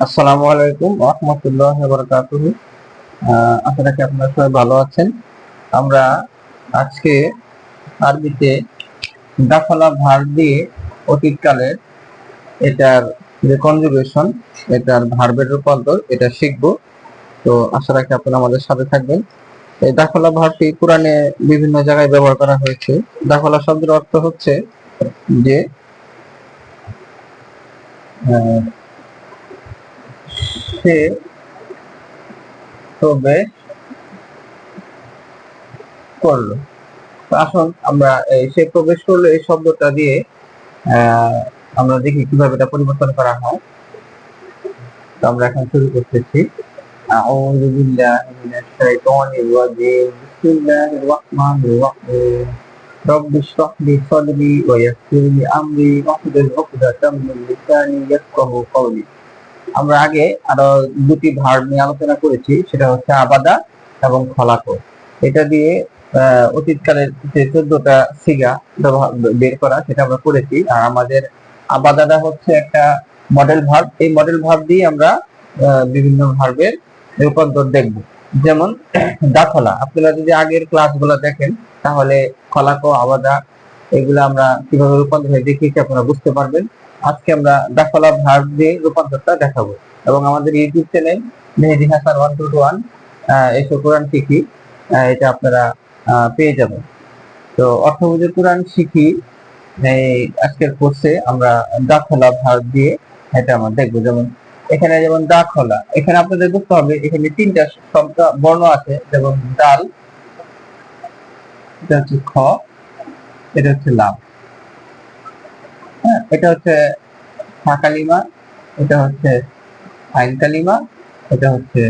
আসসালামু আলাইকুম রহমতুল্লাহ বরকাতুহ। আশা রাখি আপনারা সবাই ভালো আছেন। আমরা আজকে আরবিতে দাফলা ভার দিয়ে অতীতকালের এটার যে কনজুগেশন এটার ভার্বের রূপান্তর এটা শিখব। তো আশা রাখি আপনারা আমাদের সাথে থাকবেন। এই দাখলা ভার্বটি কোরআনে বিভিন্ন জায়গায় ব্যবহার করা হয়েছে। দাখলা শব্দের অর্থ হচ্ছে যে আহ, সে প্রবেশ করলো তো আসুন আমরা এই সে প্রবেশ করলো এই শব্দটা দিয়ে আহ, আমরা দেখি কিভাবে এটা পরিবর্তন করা হয় তো আমরা এখন শুরু করতেছি أعوذ بالله من الشيطان الرجيم بسم الله الرحمن الرحيم رب اشرح لي صدري ويسر لي أمري واحلل عقدة من لساني يفقهوا قولي আমরা আগে আরও দুটি ভার্ব নিয়ে আলোচনা করেছি, সেটা হচ্ছে আবাদা এবং খলাকো এটা দিয়ে অতীতকালের যে চোদ্দটা সিগা বের করা, সেটা আমরা করেছি। আর আমাদের আবাদাটা হচ্ছে একটা মডেল ভার্ব এই মডেল ভার্ব দিয়ে আমরা বিভিন্ন ভার্বের রূপান্তর দেখব। যেমন দাখলা আপনারা যদি আগের ক্লাসগুলো দেখেন, তাহলে খলাকো আবাদা, এগুলো আমরা কীভাবে রূপান্তর হয়ে দেখিয়েছি আপনারা বুঝতে পারবেন। আজকে আমরা দাখলা ভার্ব দিয়ে রূপান্তরটা দেখাবো। এবং আমাদের YouTube channel Mehedi Hasan one two one এসব কোরআন শিখি এটা আপনারা পেয়ে যাবেন। তো অর্থবুঝে কোরআন শিখি, এই আজকের কোর্সে আমরা দাখলা ভার্ব দিয়ে এটা আমরা দেখব। যেমন এখানে যেমন দাখলা, এখানে আপনাদের বুঝতে হবে, এখানে তিনটা শব্দ বর্ণ আছে, যেমন ডাল এটা হচ্ছে খ, এটা হচ্ছে লাভ এটা হচ্ছে ফা কালিমা এটা হচ্ছে আইন কালিমা, এটা হচ্ছে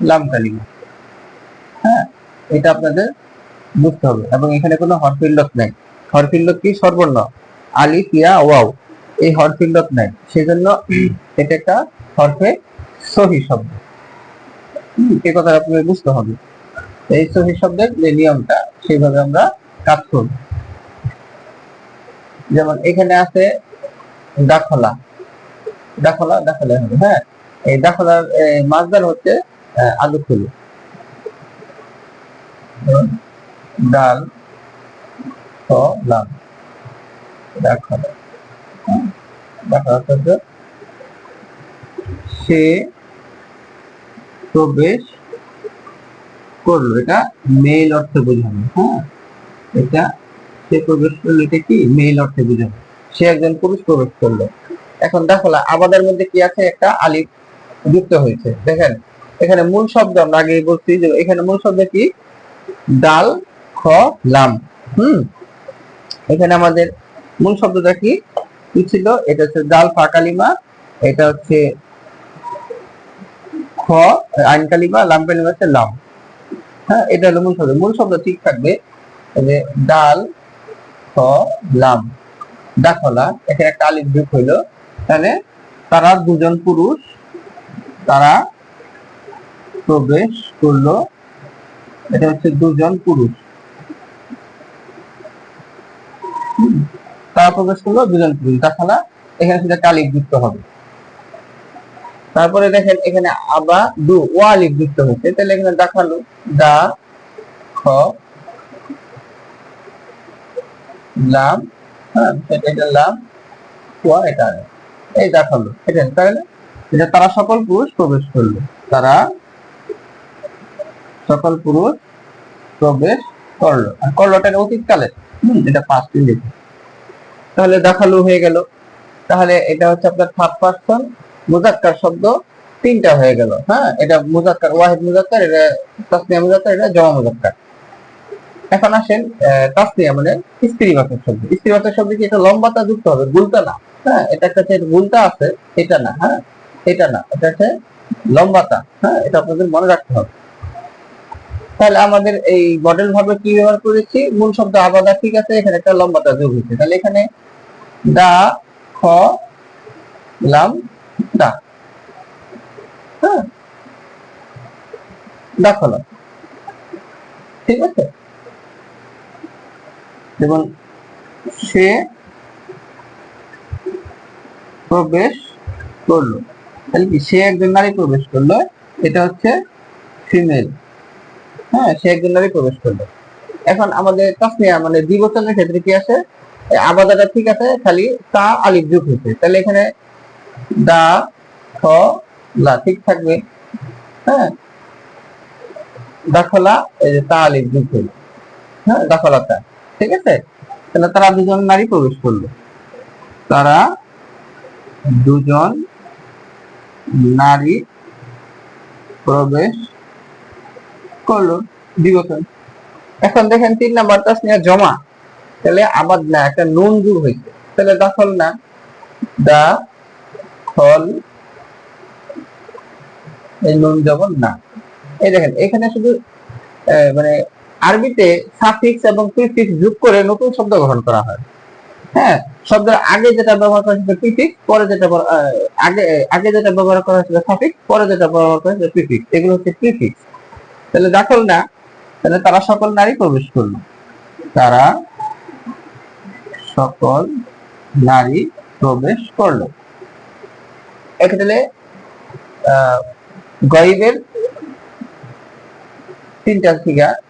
লাম কালিমা। হ্যাঁ এটা আপনাদের বুঝতে হবে। এবং এখানে কোনো হরফিল্লক নাই। হরফিল্লক কি? সর্বর্ণ। আলি পিয়া ওয়াও। এই হরফিল্লক নাই। সেজন্য এটা একটা হরফে সহি শব্দ। এই কথা আপনাদের বুঝতে হবে। এই সহি শব্দের যে নিয়মটা সেইভাবে আমরা কাজ করব। যেমন এখানে আছে দাখলা দাখলা দাখলা হবে হ্যাঁ? এই দাখলার আহ, মাছদার হচ্ছে আহ, আলু খুলু ডাল হ্যাঁ, সে প্রবেশ করল। এটা মেল অর্থে বোঝানো হ্যাঁ? এটা সে প্রবেশ করল এটা কি? মেল অর্থে বোঝানো সে একজন পুরুষ প্রবেশ করল। এখন দেখো আবাদের মধ্যে কি আছে? একটা আলিফ যুক্ত হয়েছে। দেখেন, এখানে মূল শব্দ আমরা আগে বলছি যে এখানে মূল শব্দ কি? ডাল, খ, লাম। হুম? এখানে আমাদের মূল শব্দটা কি? কি ছিল? এটা হচ্ছে ডাল, ফা, কালিমা। এটা হচ্ছে খ, আইন, কালিমা। লাম, কালিমা হচ্ছে লাম। হ্যাঁ এটা হলো মূল শব্দ। মূল শব্দ ঠিক থাকবে। যে ডাল খ লাম দাখলা এখানে একটা যোগ হইল। তাহলে তারা দুজন পুরুষ, তারা প্রবেশ করল। এটা হচ্ছে দুজন পুরুষ। তারা প্রবেশ করল, দুজন পুরুষ। দাখলা এখানে সেটা কালিফ যুক্ত হবে। তারপরে দেখেন, এখানে আবা দু, ও আলিফ যুক্ত হচ্ছে তাহলে এখানে দেখাল, দা, খ লাম হ্যাঁ এটা এটা লাম ওয়া এটা। এই এটা তাহলে এটা তারা সকল পুরুষ প্রবেশ করল। তারা সকল পুরুষ প্রবেশ করল। আর করলোটা অতীতকালে। হম, এটা পাঁচ দিন তাহলে দেখাল হয়ে গেল। তাহলে এটা হচ্ছে আপনার থার্ড পার্সন মুজাক্কার শব্দ তিনটা হয়ে গেল। হ্যাঁ এটা মুজাক্কার, ওয়াহিদ মুজাক্কার, এটা তাসনিয়া মুজাক্কার, এটা জমা মুজাক্কার। এখন আসেন আহ, তাসনিয়া মানে স্ত্রীবাচক শব্দ। স্ত্রীবাচক শব্দ কি? এটা লম্বাতা যুক্ত হবে গুলতা না। হ্যাঁ এটা হচ্ছে গুলতা আছে এটা না হ্যাঁ? এটা না এটা হচ্ছে লম্বাতা হ্যাঁ? এটা আপনাদের মনে রাখতে হবে। তাহলে আমাদের এই মডেল ভাবে কি ব্যবহার করেছি? মূল শব্দ আবাদা ঠিক আছে এখানে একটা লম্বাতা যোগ হয়েছে। তাহলে এখানে দা খ লাম দা। হ্যাঁ? দা দাখলা ঠিক আছে? যেমন সে প্রবেশ করল। তাহলে কি সে একজন নারী প্রবেশ করল? এটা হচ্ছে ফিমেল হ্যাঁ সে একজন নারী প্রবেশ করল। এখন আমাদের তাসনিয়া মানে দ্বিবচনের ক্ষেত্রে কি আছে? আবাদাটা ঠিক আছে, খালি তা আলিফ যোগ হয়েছে। তাহলে এখানে দা, খ, লা ঠিক থাকবে। হ্যাঁ? দাখলা, এই যে তা আলিফ যোগ হইল হ্যাঁ দাখলাটা। ঠিক আছে? তাহলে তারা দুজন নারী প্রবেশ করল। তারা দুজন নারী প্রবেশ করল দ্বিবচন এখন দেখেন তিন নাম্বার তাসনিয়া জমা। তাহলে আবাদ না, একটা নুন যুগ হয়েছে। তাহলে দখল না। দা ফল এই নুন যেমন না। এই দেখেন, এখানে শুধু মানে আরবিতে সাফিক্স এবং প্রিফিক্স যোগ করে নতুন শব্দ গ্রহণ করা হয়। হ্যাঁ শব্দের আগে যেটা ব্যবহার করা হয়েছিল প্রিফিক্স পরে যেটা আগে আগে যেটা ব্যবহার করা হয়েছিল সাফিক্স পরে যেটা ব্যবহার করা হয়েছিল প্রিফিক্স এগুলো হচ্ছে প্রিফিক্স তাহলে দাখল না, তাহলে তারা সকল নারী প্রবেশ করল। তারা সকল নারী প্রবেশ করল। এক্ষেত্রে গরিবের তিনটা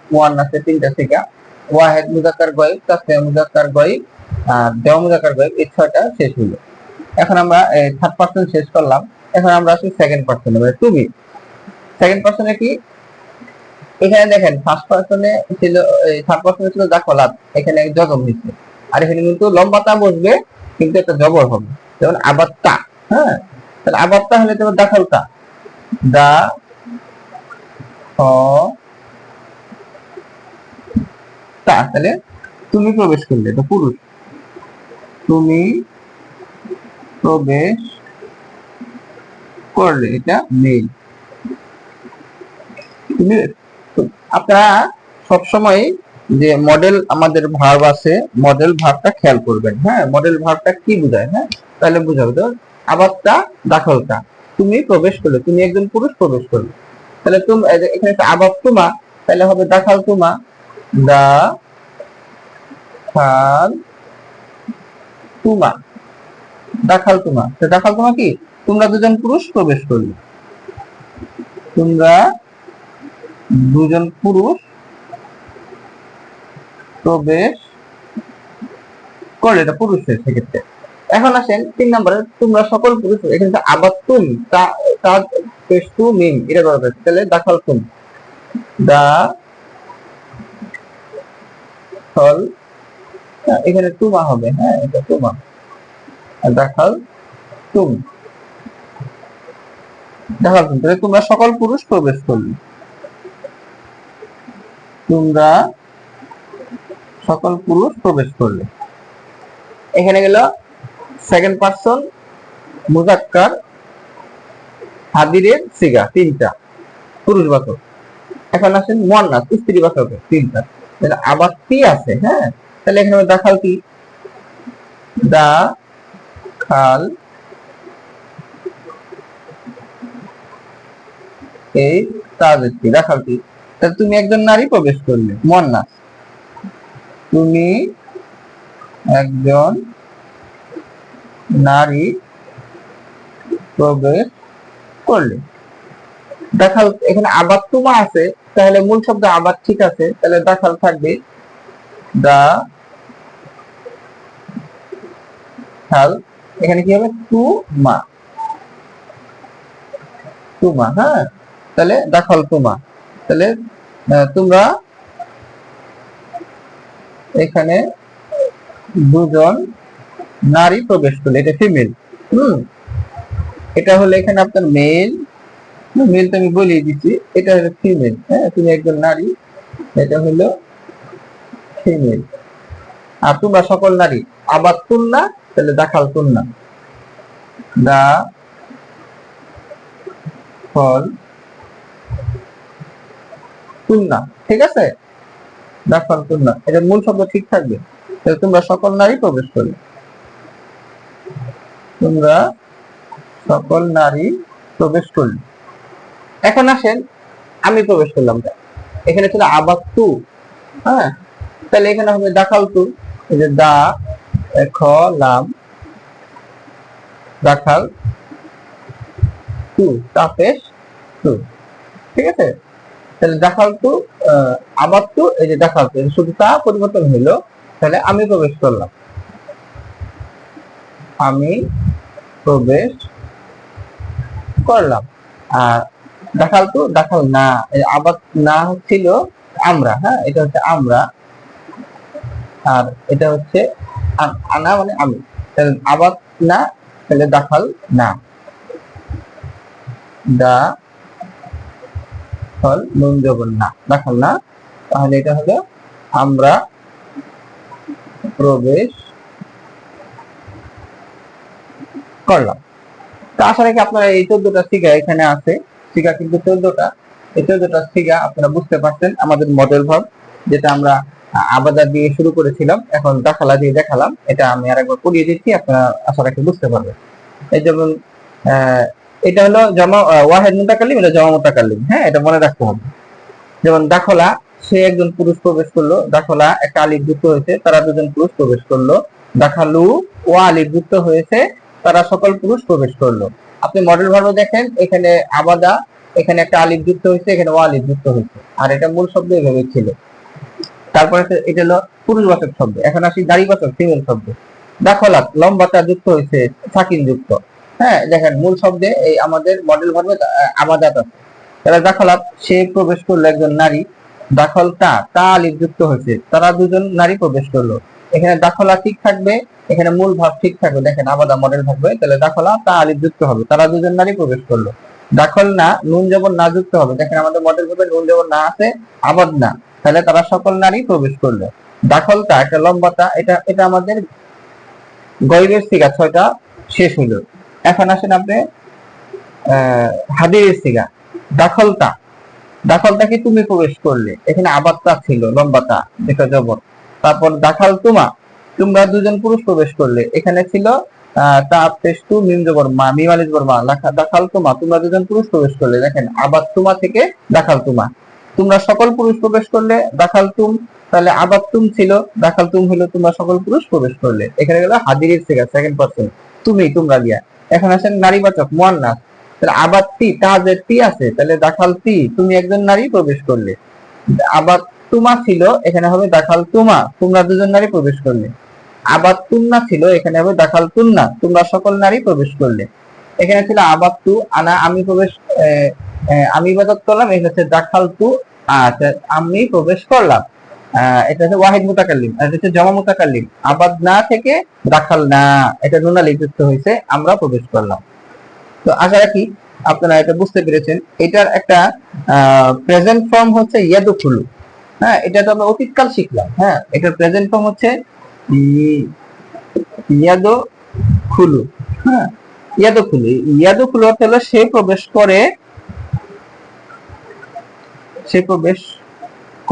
সিগা মুয়ান্নাসের তিনটা সিগা ওয়াহেদ মুজাক্কার গরিব আর গরিব এই ছয়টা শেষ এখন আমরা থার্ড পার্সন শেষ করলাম। এখন আমরা আসি সেকেন্ড পার্সনে মানে তুমি সেকেন্ড পার্সনে কি? এখানে দেখেন ফার্স্ট পার্সনে ছিল থার্ড পার্সনে ছিল এখানে জগম হয়েছে আর এখানে কিন্তু লম্বাতা বসবে, কিন্তু একটা জবর হবে। যেমন আবাত্তা হ্যাঁ? তাহলে আবাত্তা হলে তোমার দাখলতা দা তা, তাহলে তুমি প্রবেশ করলে, এটা পুরুষ। তুমি প্রবেশ করলে, এটা মেল তুমি আপনারা সবসময় যে মডেল আমাদের ভার্ব আছে মডেল ভার্বটা খেয়াল করবেন। হ্যাঁ মডেল ভার্বটা কি বোঝায় হ্যাঁ? তাহলে বুঝাবে তো, আবারটা দাখলটা। তুমি প্রবেশ করলে, তুমি একজন পুরুষ প্রবেশ করলে। তাহলে তুমি এখানে একটা আবাব তোমা, তাহলে হবে দাখাল তুমা। দা, খাল, তুমা। দাখাল তুমা। তো দাখাল কি? তোমরা দুজন পুরুষ প্রবেশ করলে। তোমরা দুজন পুরুষ প্রবেশ করলে, এটা পুরুষের সেক্ষেত্রে এখন আসেন, তিন নম্বরে, তোমরা সকল পুরুষ, এখানে আবার তুম, তা মিম এটা করা হয়েছে তাহলে দাখাল তুম। দা ফল হ্যাঁ, এখানে তুমা হবে হ্যাঁ এটা তুমা। দাখাল তুম। দেখাল তুম তাহলে তোমরা সকল পুরুষ প্রবেশ করলে তোমরা সকল পুরুষ প্রবেশ করলে এখানে গেল সেকেন্ড পার্সন মুজাক্কার হাদিরের সিগা তিনটা। পুরুষ বাচক এখন আসেন মোয়ান্নাস স্ত্রী বাচক তিনটা। তাহলে আবার তি আছে হ্যাঁ? তাহলে এখানে দাখাল কি দা খাল এই তাদের দাখাল কি তাহলে তুমি একজন নারী প্রবেশ করলে মোয়ান্নাস তুমি একজন নারী প্রবেশ করলে। দেখাল এখানে আবার তুমা আছে। তাহলে মূল শব্দ আবার ঠিক আছে, তাহলে দেখাল থাকবে। দা খাল এখানে কি হবে? তু মা। তুমা হ্যাঁ? তাহলে দেখাল তুমা তাহলে তোমরা এখানে দুজন নারী প্রবেশ করলে, এটা ফিমেল হুম? এটা হলো এখানে আপনার মেল মেল তো আমি বলিয়ে দিচ্ছি, এটা হলো ফিমেল হ্যাঁ তুমি একজন নারী, এটা হলো ফিমেল আর তোমরা সকল নারী, আবার তুলনা, তাহলে দেখাল তুলনা। দা, ফল, তুলনা, ঠিক আছে? দেখাল তুলনা এটা মূল শব্দ ঠিক থাকবে। তাহলে তোমরা সকল নারী প্রবেশ করলে। তোমরা সকল নারী প্রবেশ করলে। এখন আসেন আমি প্রবেশ করলাম এখানে ছিল আবাদ টু হ্যাঁ? তাহলে এখানে হবে দাখাল এই যে দা এ, খ দাখাল টু তাপেশ টু ঠিক আছে? তাহলে দেখাল টু আবার টু এই যে দেখাল টু শুধু তা পরিবর্তন হইল তাহলে আমি প্রবেশ করলাম। আমি প্রবেশ করলাম। আর দেখাল তো, দেখাল না আবার না ছিল আমরা হ্যাঁ এটা হচ্ছে আমরা, আর এটা হচ্ছে আনা মানে আমি, তাহলে আবার না, তাহলে দাখাল না। দা ফল নুন জবর না, দেখাল না, তাহলে এটা হলো আমরা প্রবেশ করলাম। তা আশা রাখি আপনারা এই চোদ্দটা শিখা এখানে আছে। শিখা কিন্তু চোদ্দটা। এই চোদ্দটা শিখা আপনারা বুঝতে পারছেন আমাদের মডেল ভাব যেটা আমরা আবাদা দিয়ে শুরু করেছিলাম। এখন দেখালা দিয়ে দেখালাম। এটা আমি আরেকবার পড়িয়ে দিচ্ছি, আপনারা আশা রাখি বুঝতে পারবেন। এই যেমন এটা হলো জমা ওয়াহেদ মুতাকাল্লিম, এটা জমা মুতাকাল্লিম। হ্যাঁ এটা মনে রাখতে হবে। যেমন দাখলা, সে একজন পুরুষ প্রবেশ করল। দাখলা, একটা আলিফ যুক্ত হয়েছে, তারা দুজন পুরুষ প্রবেশ করল। দাখালু, ও আলিফ যুক্ত হয়েছে, তারা সকল পুরুষ প্রবেশ করল। আপনি মডেল ভার্ব দেখেন, এখানে আবাদা, এখানে একটা আলিফ যুক্ত হয়েছে, এখানে ও আলিফ যুক্ত হয়েছে। আর এটা মূল শব্দ এভাবে ছিল। তারপরে এটা হলো পুরুষবাচক শব্দ। এখন আসি নারীবাচক ফিমেল শব্দ। দাখলাত লম্বাটা যুক্ত হয়েছে, সাকিন যুক্ত। হ্যাঁ দেখেন, মূল শব্দে এই আমাদের মডেল ভার্বে আবাদাত আছে। তারা দাখলাত, সে প্রবেশ করল একজন নারী। দাখল তা তা আলিফ যুক্ত হয়েছে। তারা দুজন নারী প্রবেশ করল। এখানে দাখলা ঠিক থাকবে, এখানে মূল ভাব ঠিক থাকবে, দেখেন আবাদা মডেল থাকবে, তাহলে দাখলা তা আলিফ যুক্ত হবে, তারা দুজন নারী প্রবেশ করল। দাখল না, নুন যেমন না যুক্ত হবে, দেখেন আমাদের মডেল ভাবে নুন যেমন না আছে, আবাদ না, তাহলে তারা সকল নারী প্রবেশ করল। দাখলটা, একটা লম্বাটা, এটা এটা আমাদের গরিবের সিগা, ছয়টা শেষ হইল। এখন আসেন আপনি হাদিরের সিগা, দাখলটা। দাখলটা কি তুমি প্রবেশ করলে? এখানে আবাদটা ছিল, লম্বাটা যেটা জবর। তারপর দাখাল তুমা, তোমরা দুজন পুরুষ প্রবেশ করলে। এখানে ছিল থেকে ছিল হলো তোমরা সকল পুরুষ প্রবেশ করলে। এখানে থেকে সেকেন্ড তুমি তোমরা দিয়া এখন আসেন নারীবাচক মুয়ান্নাস। তাহলে আবাদ তি তাহাজের তি আছে, তাহলে দাখাল তি তুমি একজন নারী প্রবেশ করলে। আবাদ তুমা ছিল, এখানে হবে দাখাল তুমা। তোমরা দুজন নারী প্রবেশ করলে। আবাদ তুন্না ছিল, এখানে হবে দাখাল তুন্না। তোমরা সকল নারী প্রবেশ করলে। এখানে ছিল আবাদ তু, আনা, আমি প্রবেশ আমি ইবাদত করলাম, এটা হচ্ছে দাখাল তু আচ্ছা আমি প্রবেশ করলাম। এটা হচ্ছে ওয়াহিদ মুতাকাল্লিম এটা হচ্ছে জমা মুতাকাল্লিম। আবাদ না থেকে দাখাল না, এটা নুনালি যুক্ত হয়েছে, আমরা প্রবেশ করলাম। তো আশা রাখি আপনারা এটা বুঝতে পেরেছেন। এটার একটা প্রেজেন্ট ফর্ম হচ্ছে ইয়াদুখুলু। হ্যাঁ এটা তো আমরা অতীতকাল শিখলাম। হ্যাঁ এটার প্রেজেন্ট ফর্ম হচ্ছে ইয়াদো খুলু। হ্যাঁ ইয়াদো খুলু। ইয়াদো খুলু অর্থ হলো সে প্রবেশ করে, সে প্রবেশ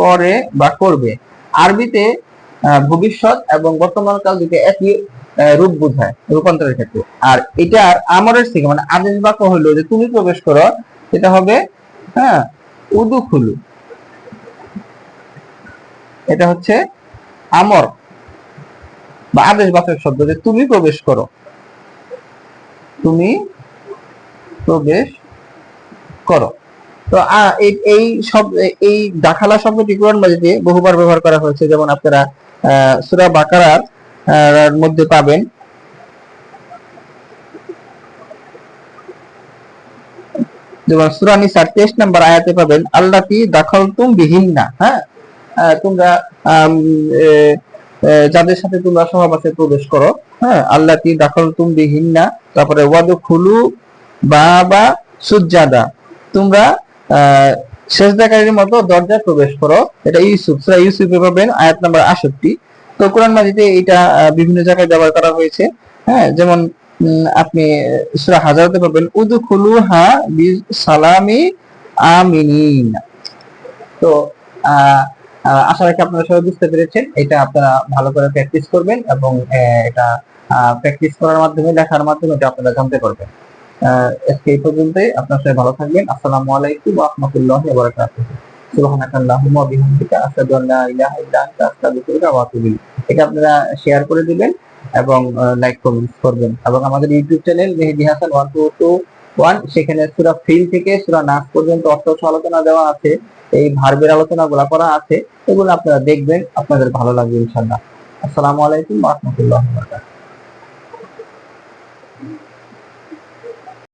করে বা করবে। আরবিতে ভবিষ্যৎ এবং বর্তমান কাল দুটো একই রূপ বোঝায় রূপান্তরের ক্ষেত্রে। আর এটার আমরের থেকে মানে আদেশ বাক্য হলো যে তুমি প্রবেশ করো এটা হবে হ্যাঁ উদু খুলু। এটা হচ্ছে আমর বা আদেশ বাচক শব্দ যে তুমি প্রবেশ করো। তুমি প্রবেশ করো। তো এই- সব এই দাখালা শব্দটি কোরআন মাজিদে বহুবার ব্যবহার করা হয়েছে। যেমন আপনারা সূরা বাকারার মধ্যে পাবেন। যেমন সূরা নিসার 23 নম্বর আয়াতে পাবেন আল্লাতি দাখালতুম বিহিন্না হ্যাঁ? আহ, তোমরা যাদের সাথে তোমরা সহবাসে প্রবেশ করো হ্যাঁ আল্লাতি দাখালতুম বিহিন্না তারপরে ওয়াদু খুলু বাবা সুজাদা তোমরা সেজদাকারীর মতো দরজায় প্রবেশ করো। এটা ইউসুফ সূরা ইউসুফে পাবেন আয়াত নাম্বার 68 তো কোরআন মাজিদে এটা বিভিন্ন জায়গায় ব্যবহার করা হয়েছে হ্যাঁ যেমন আপনি সূরা হাজারাতে পাবেন উদু খুলু হা বিসালামি আমিনিন। তো আহ, আশা রাখি আপনারা সবাই বুঝতে পেরেছেন। এটা আপনারা ভালো করে প্র্যাকটিস করবেন এবং এটা প্র্যাকটিস করার মাধ্যমে, লেখার মাধ্যমে এটা আপনারা জানতে পারবেন। আজকে এই পর্যন্তই। আপনার সবাই ভালো থাকবেন। আসসালামু আলাইকুম ওয়া রাহমাতুল্লাহি ওয়া বারাকাতুহু। এটা আপনারা শেয়ার করে দিবেন এবং লাইক কমেন্ট করবেন। এবং আমাদের YouTube channel Mehedi Hasan one two two one সেখানে সুরা ফিল থেকে সুরা নাস পর্যন্ত অর্থ আলোচনা দেওয়া আছে, এই ভার্বের আলোচনাগুলো করা আছে, এগুলো আপনারা দেখবেন, আপনাদের ভালো লাগবে ইনশাল্লাহ আসসালামু আলাইকুম রাহমাতুল্লাহি